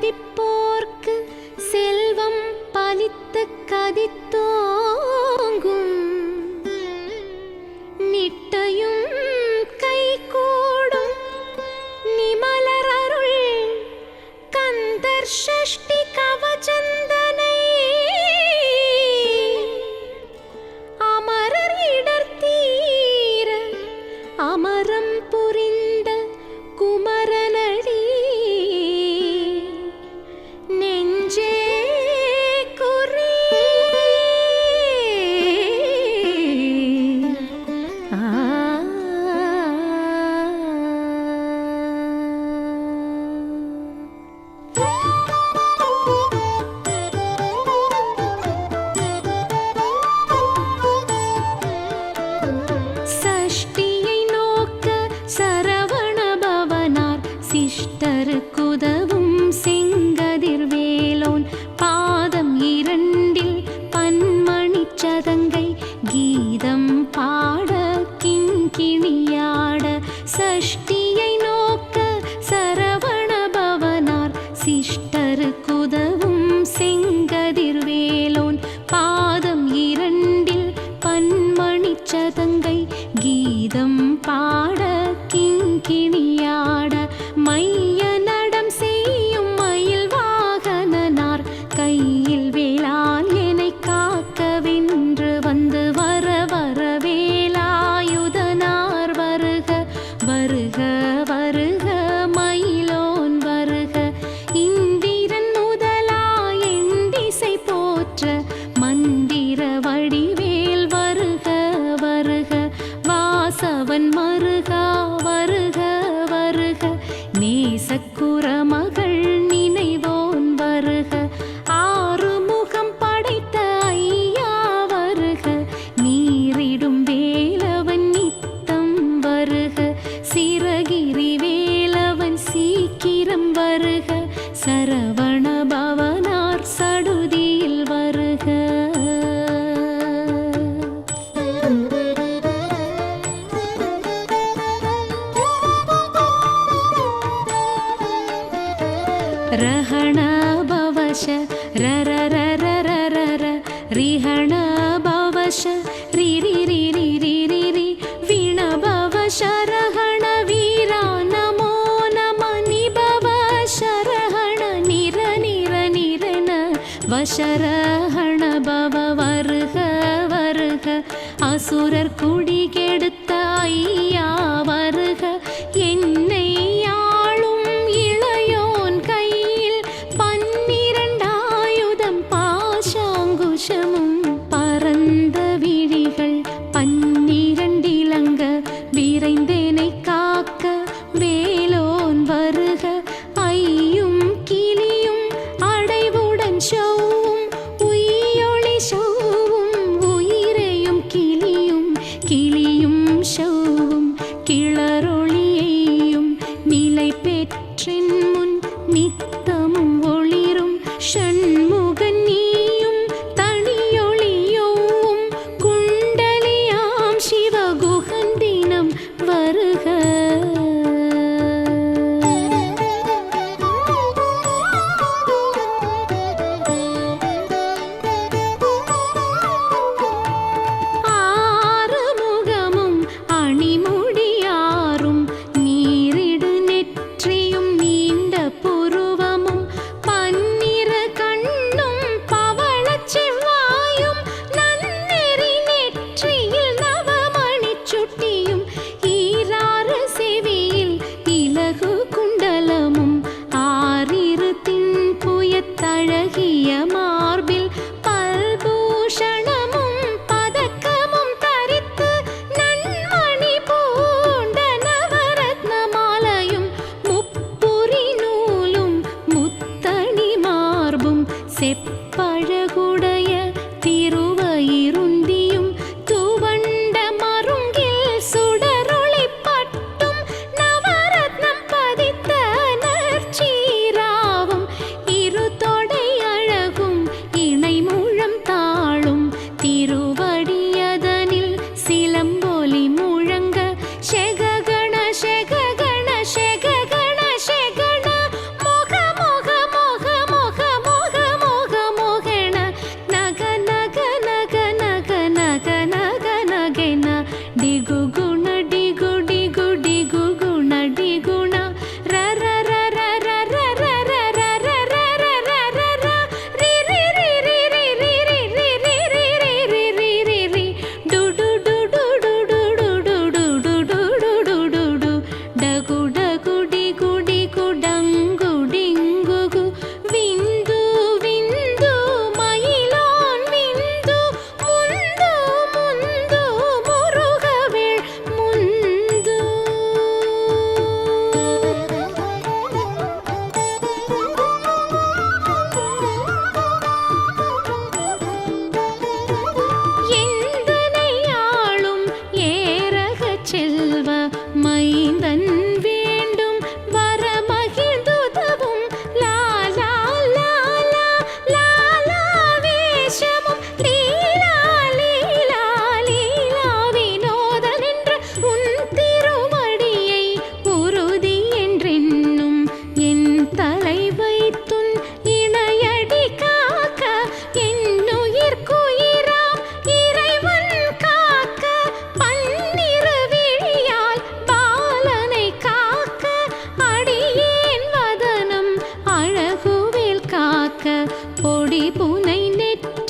மதிப்போர்க்கு செல்வம் பலித்து கதித்தோங்கும். நிட்டையும் கை கூடும் நிமலர் அருள் கந்தர் ஷஷ்டி பன்மணிச் சதங்கை கீதம் பா வாசவன் மருகா வருக வருக. நேசக்குற மகள் நினைவோன் வருக. ஆறுமுகம் படைத்த ஐயா வருக. நீரிடும் வேலவன் நித்தம் வருக. சிறகிரி வேலவன் சீக்கிரம் வருக. சரவண रहण भवश रर रर रर र रिहण भवश रि रि रि रि रि रि रि वीण भवश रहण वीरा नमो नम निभव शरहण निर निर निरन வசரஹண பவ வருக வருக அசுரர் குடி கெடுத்த ஐயா வருக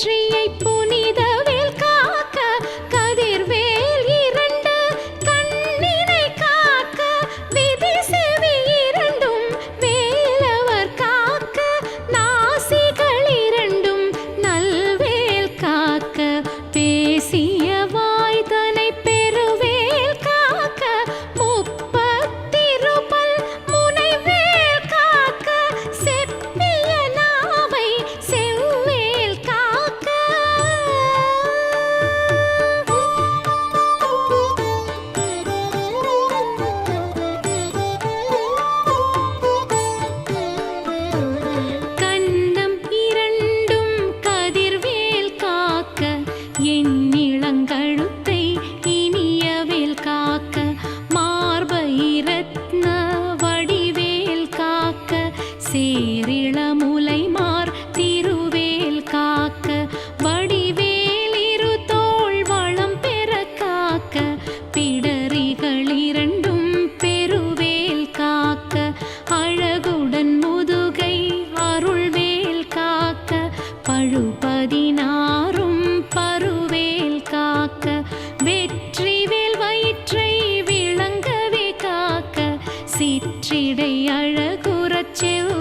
dream சிற்றிடை அழகுறச்செவ்